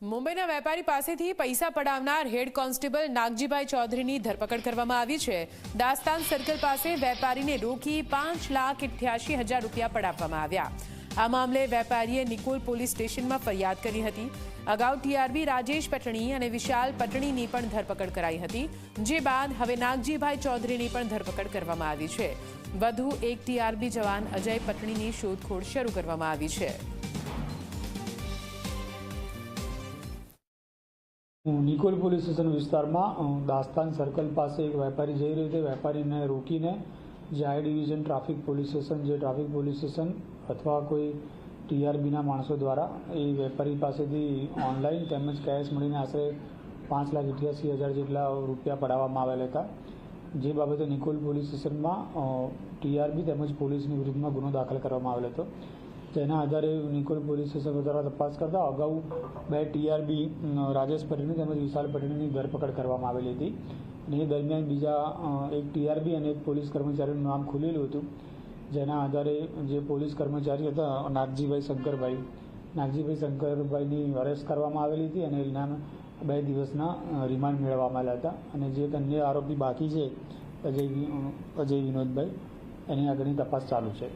મુંબઈના વેપારી પાસેથી પૈસા પડાવનાર હેડ કોન્સ્ટેબલ નાગજીભાઈ ચૌધરીની ધરપકડ કરવામાં આવી છે. દાસ્તાન સર્કલ પાસે વેપારીને રોકી પાંચ લાખ ઇઠ્યાસી હજાર રૂપિયા પડાવવામાં આવ્યા. આ મામલે વેપારીએ નિકોલ પોલીસ સ્ટેશનમાં ફરિયાદ કરી હતી. અગાઉ ટીઆરબી રાજેશ પટણી અને વિશાલ પટણીની પણ ધરપકડ કરાઈ હતી, જે બાદ હવે નાગજીભાઈ ચૌધરીની પણ ધરપકડ કરવામાં આવી છે. વધુ એક ટીઆરબી જવાન અજય પટણીની શોધખોળ શરૂ કરવામાં આવી છે. નિકોલ પોલીસ સ્ટેશન વિસ્તારમાં દાસ્તાન સર્કલ પાસે એક વેપારી જઈ રહ્યો હતો વેપારીને રોકીને જે I division traffic police station, જે ટ્રાફિક પોલીસ સ્ટેશન અથવા કોઈ ટીઆરબીના માણસો દ્વારા એ વેપારી પાસેથી ઓનલાઈન તેમજ કેશ મળીને આશરે પાંચ લાખ અઠ્યાસી હજાર જેટલા રૂપિયા પડાવવામાં આવેલા હતા. જે બાબતે નિકોલ પોલીસ સ્ટેશનમાં ટીઆરબી તેમજ પોલીસની વિરુદ્ધમાં ગુનો દાખલ કરવામાં આવેલો હતો. જેના આધારે નિકોલ પોલીસ સ્ટેશન દ્વારા તપાસ કરતા અગાઉ બે ટીઆરબી રાજેશ પટેલની તેમજ વિશાલ પટેલની ધરપકડ કરવામાં આવેલી હતી. અને એ દરમિયાન બીજા એક ટીઆરબી અને એક પોલીસ કર્મચારીનું નામ ખુલેલું હતું. જેના આધારે જે પોલીસ કર્મચારી હતા, નાગજીભાઈ શંકરભાઈ, નાગજીભાઈ શંકરભાઈની અરેસ્ટ કરવામાં આવેલી હતી અને એના બે દિવસના રિમાન્ડ મેળવવામાં આવ્યા હતા. અને જે અન્ય આરોપી બાકી છે, અજય અજય વિનોદભાઈ, એની આગળની તપાસ ચાલુ છે.